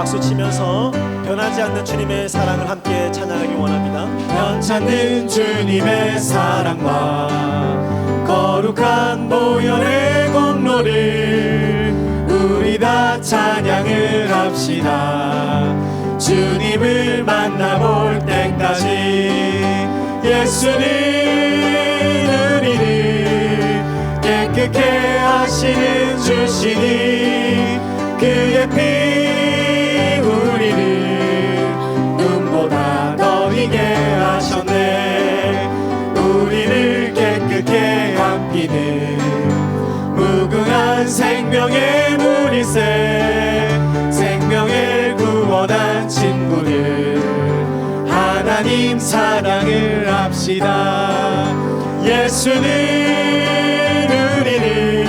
박수 치면서 변하지 않는 주님의 사랑을 함께 찬양하기 원합니다. 변찮는 주님의 사랑과 거룩한 보혈의 공로를 우리 다 찬양을 합시다 주님을 만나볼 때까지 예수는 우리를 깨끗게 하시는 주시니 함기는 무궁한 생명의 무리새 생명을 구원한 친구들 하나님 사랑을 합시다. 예수는 우리를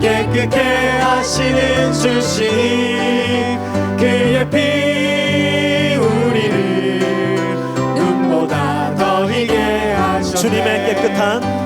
깨끗게 하시는 주시니 그의 피 주님의 깨끗한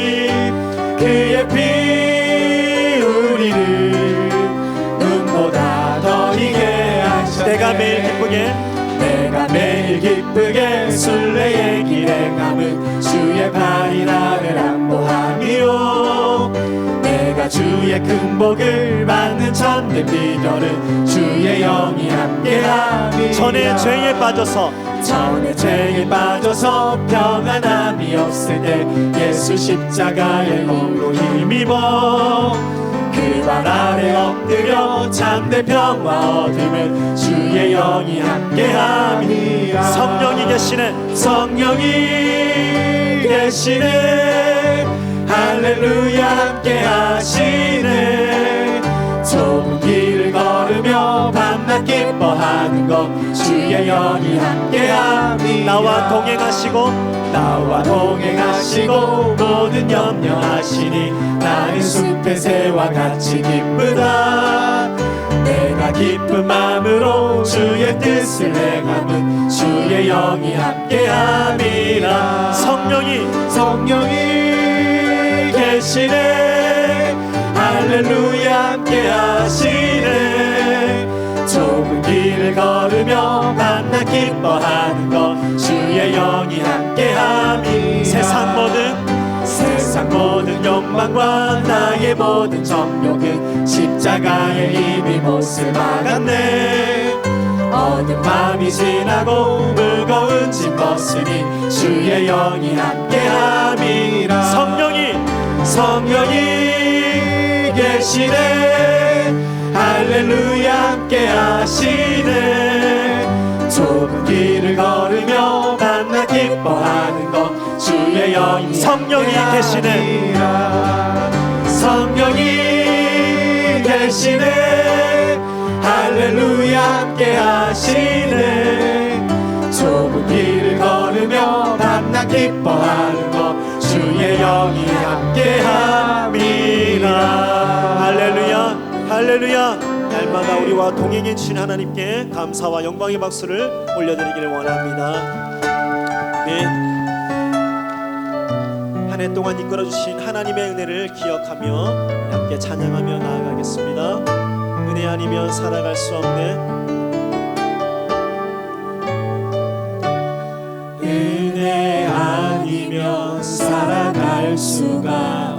감은 주의 발이 나를 안보하미요 내가 주의 큰 복을 받는 참된 비결은 주의 영이 함께함이 전에 죄에 빠져서 전에 죄에 빠져서 평안함이 없을 때 예수 십자가의 몸으로 힘입어 그발 아래 엎드려 참된 평화 얻으면 주의 영이 함께함이라. 성령이 계시네. 성령이 계시네. 할렐루야 함께 하시네. 좁은 길을 걸으며 밤낮 기뻐하는 것 주의 영이 함께함이 나와 동행하시고 나와 동행하시고 모든 염려 하시니 나는 숲의 새와 같이 기쁘다. 내가 기쁜 마음으로 주의 뜻을 행함은 주의 영이 함께함이라. 성령이 성령이 계시네. 할렐루야 함께 하시네. 좁은 길을 걸으며 만나 기뻐하는 모든 정욕은 십자가에 이미 못을 막았네. 어두운 밤이 지나고 무거운 짐 벗으니 주의 영이 함께함이라. 성령이 성령이 계시네. 할렐루야 함께 하시네. 좁은 길을 걸으며 만나 기뻐하는 것 주의 영이 성령이 계시네. 성령이 계시네. 할렐루야 함께 하시네. 좁은 길을 걸으며 만나 기뻐하는 것 주의 영이 함께함이라. 할렐루야 할렐루야. 날마다 우리와 동행해 주신 하나님께 감사와 영광의 박수를 올려드리기를 원합니다. 네. 한 해 동안 이끌어 주신 하나님의 은혜를 기억하며 함께 찬양하며 나아가겠습니다. 은혜 아니면 살아갈 수 없네. 은혜 아니면 살아갈 수가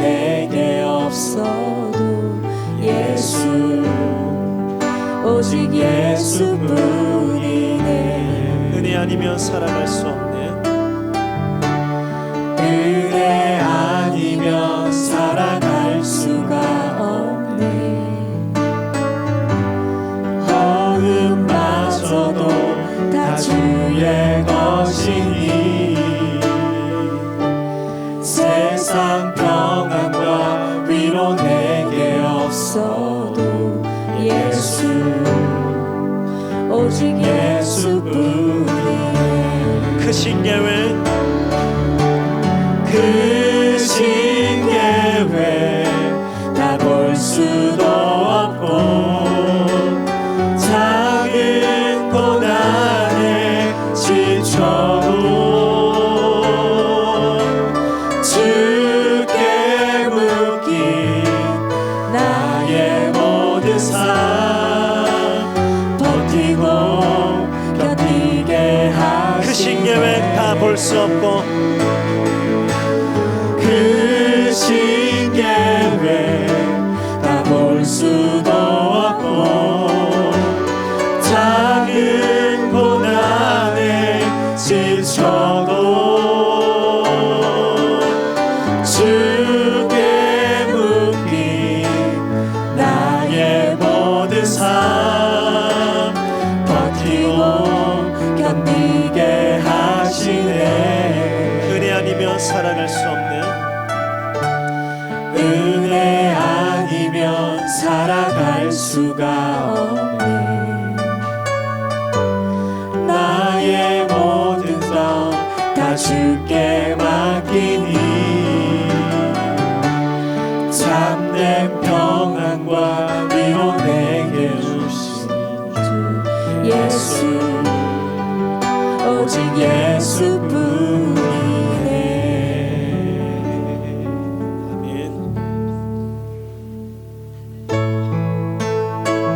내게 없어도 예수 오직 예수뿐이네. 은혜 아니면 살아갈 수 없네. 은혜 아니면 살아갈 수가 없네. 허음마저도 다 주의 것이니. 세상 변 크신 계획 다 볼 수도 없고 작은 고난에 지쳐도 주께 묶인 나의 모든 삶 버티고 견디게 하시네 크신 계획 다 볼 수 없고 지쳐도 주께 묶인 나의 모든 삶 버티고 견디게 하시네. 은혜 아니면 살아갈 수 없네 은혜 아니면 살아갈 수가 없 주께 맡기니